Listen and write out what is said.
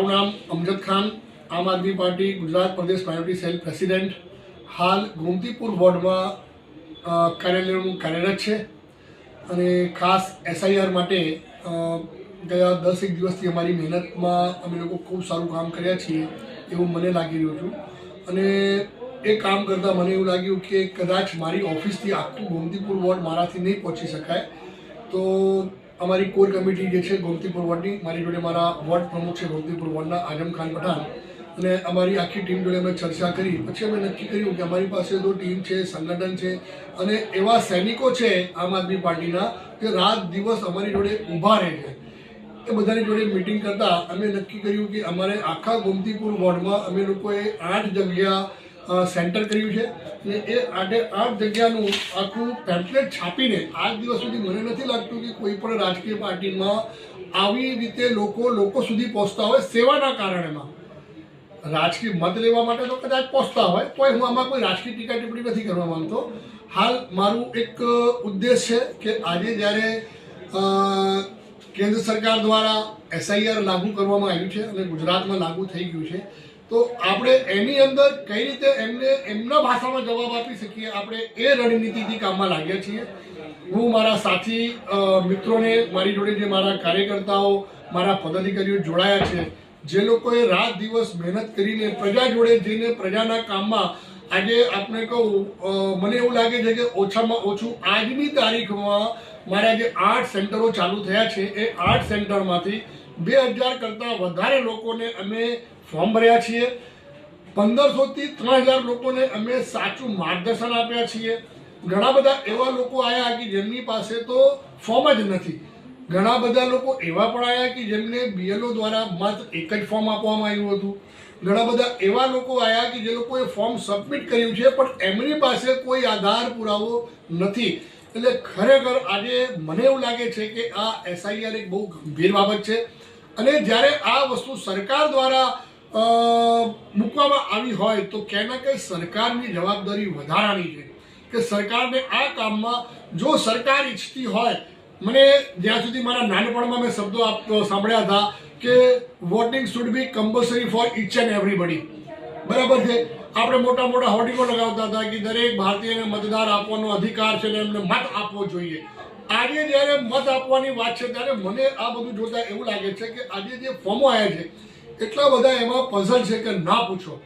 મારું નામ અમજદ ખાન, આમ આદમી પાર્ટી ગુજરાત પ્રદેશ માઇનોરિટી સેલ પ્રેસિડેન્ટ. હાલ ગોમતીપુર વોર્ડમાં કાર્યાલયનું કાર્યરત છે અને ખાસ એસઆઈઆર માટે ગયા દસ એક દિવસથી અમારી મહેનતમાં અમે લોકો ખૂબ સારું કામ કર્યા છીએ એવું મને લાગી રહ્યું છું અને એ કામ કરતાં મને એવું લાગ્યું કે કદાચ મારી ઓફિસથી આખું ગોમતીપુર વોર્ડ મારાથી નહીં પહોંચી શકાય. તો અમારી કોર કમિટી જે છે ગોમતીપુર વોર્ડની, મારી જોડે મારા વોર્ડ પ્રમુખ છે ગોમતીપુર વોર્ડના આજમ ખાન પઠાણ. અને અમારી આખી ટીમ જોડે અમે ચર્ચા કરી. પછી અમે નક્કી કર્યું કે અમારી પાસે તો ટીમ છે, સંગઠન છે, અને એવા સૈનિકો છે આમ આદમી પાર્ટીના કે રાત દિવસ અમારી જોડે ઊભા રહે છે. એ બધાની જોડે મિટિંગ કરતાં અમે નક્કી કર્યું કે અમારે આખા ગોમતીપુર વોર્ડમાં અમે લોકોએ આઠ જગ્યા સેન્ટર કર્યું છે. ને એ આઠે આઠ જગ્યાનું આખું પેમ્પલેટ છાપીને આજ દિવસ સુધી મને નથી લાગતું કે કોઈ પણ રાજકીય પાર્ટીમાં આવી રીતે લોકો લોકો સુધી પહોંચતા હોય સેવાના કારણેમાં. રાજકીય મત લેવા માટે તો કદાચ પહોંચતા હોય, તોય હું આમાં કોઈ રાજકીય ટીકા ટિપ્પણી નથી કરવા માંગતો. હાલ મારું એક ઉદ્દેશ છે કે આજે જ્યારે કેન્દ્ર સરકાર દ્વારા એસઆઈઆર લાગુ કરવામાં આવ્યું છે અને ગુજરાતમાં લાગુ થઈ ગયું છે તો આપણે એની અંદર કઈ રીતે એમને એમના ભાષામાં જવાબ આપી શકીએ? આપણે એ રણનીતિથી કામમાં લાગ્યા છીએ. હું મારા સાથી મિત્રોને, મારી જોડે જે મારા કાર્યકર્તાઓ, મારા પદાધિકારીઓ જોડાયા છે, જે લોકોએ રાત દિવસ મહેનત કરીને પ્રજા જોડે જઈને પ્રજાના કામમાં, આજે આપણે કહું મને એવું લાગે છે કે ઓછામાં ઓછું આજની તારીખમાં મારા જે આઠ સેન્ટરો ચાલુ થયા છે. એ આઠ સેન્ટરમાંથી બે હજાર કરતાં વધારે લોકોને અમે ફોર્મ ભર્યા છીએ. પંદરસોથી ત્રણ હજાર લોકોને અમે સાચું માર્ગદર્શન આપ્યા છીએ. ઘણા બધા એવા લોકો આવ્યા કે જેમની પાસે તો ફોર્મ જ નથી. ઘણા બધા લોકો એવા પણ આવ્યા કે જેમને બીએલઓ દ્વારા માત્ર એક જ ફોર્મ આપવામાં આવ્યું હતું. ઘણા બધા એવા લોકો આવ્યા કે જે લોકોએ ફોર્મ સબમિટ કર્યું છે, પણ એમની પાસે કોઈ આધાર પુરાવો નથી. એટલે ખરેખર આજે મને એવું લાગે છે કે આ એસઆઈઆર એક બહુ ગંભીર બાબત છે. અને જ્યારે આ વસ્તુ સરકાર દ્વારા મૂકવામાં આવી હોય તો ક્યાંય ક્યાંય સરકારની જવાબદારી વધારાની છે. કે સરકારને આ કામમાં જો સરકાર ઈચ્છતી હોય, મને જ્યાં સુધી મારા નાનપણમાં મેં શબ્દો આપ, સાંભળ્યા હતા કે voting should be compulsory for each and everybody બરાબર છે? આપણે મોટા મોટા હોર્ડિંગો લગાવતા હતા કે દરેક ભારતીયને મતદાર આપવાનો અધિકાર છે ને એમને મત આપવો જોઈએ. આજે જ્યારે મત આપવાની વાત છે, ત્યારે મને આ બધું જોતા એવું લાગે છે કે આજે જે ફોર્મો આવ્યા છે, એટલા બધા એમાં પઝલ છે કે ના પૂછો.